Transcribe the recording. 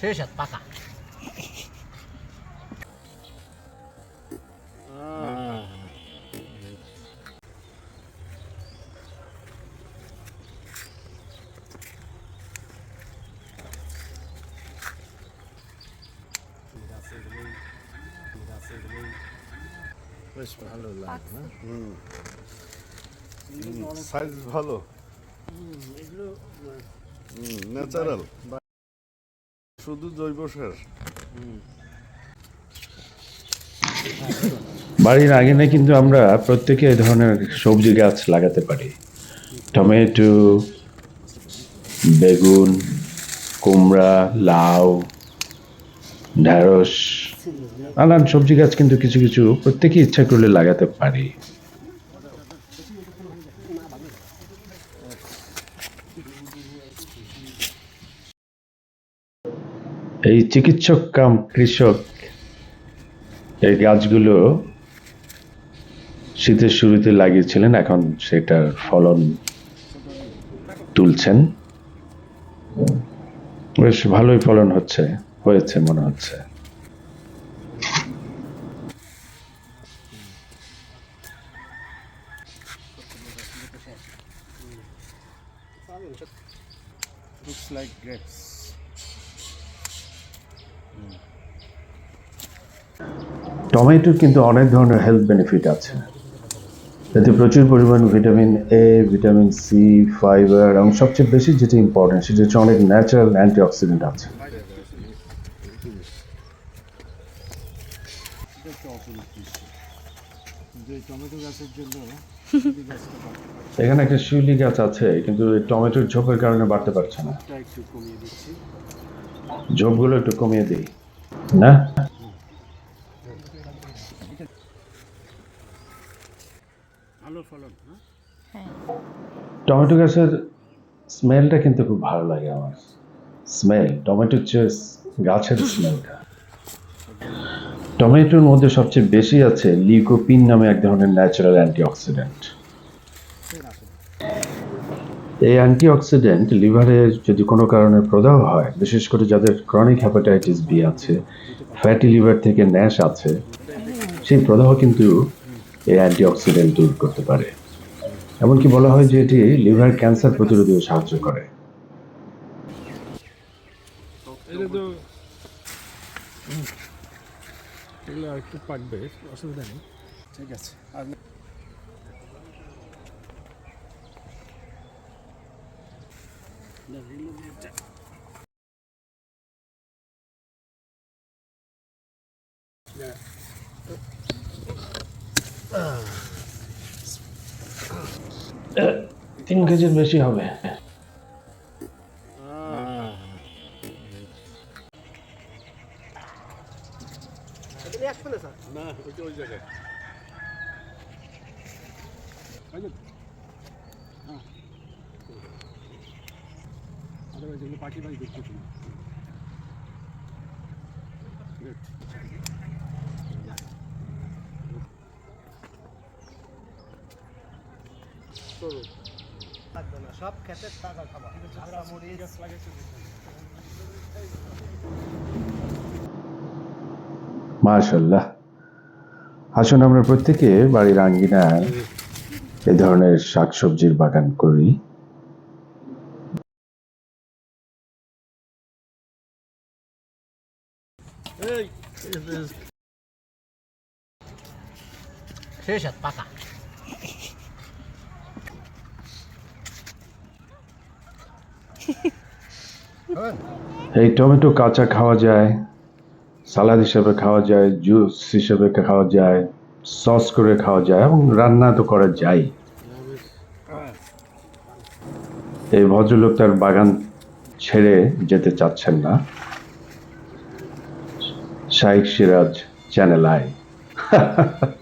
শেষত পাকা। বেশ ভালো লাগে না সাইজ ভালো। ন্যাচারাল। শুধু জৈব সার। বাড়ির আঙিনায় কিন্তু আমরা প্রত্যেকে এই ধরনের সবজি গাছ লাগাতে পারি। টমেটো বেগুন কুমড়া লাউ ঢেঁড়স নানান সবজি গাছ কিন্তু কিছু কিছু প্রত্যেকে ইচ্ছা করলে লাগাতে পারি। এই চিকিৎসক কাম কৃষক, এই গাছগুলো শীতের শুরুতে লাগিয়েছিলেন, এখন সেটার ফলন তুলছেন। বেশ ভালোই ফলন হচ্ছে, হয়েছে মনে হচ্ছে। লুকস লাইক গ্রেপস টমেটোর কিন্তু অনেক ধরনের হেলথ বেনিফিট আছে। এতে প্রচুর পরিমাণ vitamin A vitamin C fibre এবং সবচেয়ে বেশি যেটা ইম্পর্টেন্ট সেটা হচ্ছে অনেক ন্যাচারাল অ্যান্টিঅক্সিডেন্ট আছে। টমেটো গাছের জন্য এখানে একটা শিউলি গাছ আছে কিন্তু এই টমেটোর ঝোপের কারণে বাড়তে পারছে না। পারে। একটু কমিয়ে ঝোপগুলো একটু কমিয়ে দিই। না? ফলন হ্যাঁ? টমেটো গাছের স্মেলটা কিন্তু খুব ভালো লাগে আমার। স্মেল টমেটোর চেয়ে গাছের স্মেলটা। টমেটোর মধ্যে সবচেয়ে বেশি আছে লিউকোপিন নামে এক ধরনের ন্যাচারাল অ্যান্টিঅক্সিডেন্ট। এই অ্যান্টিঅক্সিডেন্ট লিভারে যদি কোনো কারণে প্রদাহ হয়, বিশেষ করে যাদের ক্রনিক হ্যাপাটাইটিস বি আছে, ফ্যাটি লিভার থেকে ন্যাশ আছে, সেই প্রদাহ কিন্তু এই অ্যান্টিঅক্সিডেন্ট দূর করতে পারে। এমনকি বলা হয় যে এটি লিভার ক্যান্সার প্রতিরোধেও সাহায্য করে। তো এগুলো আর একটু পাকবে অসুবিধা নেই। ঠিক আছে আর তিন কেজির বেশি হবে। না ওইটা ওই জায়গায়। এগুলো পাখি ভাই দেখতে লাগবে না সব খেতে তাজা খাবার। আমরা মরিচ মাশাল্লাহ আসুন আমরা প্রত্যেকে বাড়ির আঙ্গিনায় এ ধরনের শাকসবজির বাগান করি এই টমেটো কাঁচা খাওয়া যায় সালাদ হিসেবে খাওয়া যায়, জুস হিসেবে খাওয়া যায়, সস করে খাওয়া যায় এবং রান্না তো করা যায়। এই ভদ্রলোক তার বাগান ছেড়ে যেতে চাচ্ছেন না। শাইক সিরাজ চ্যানেল আই।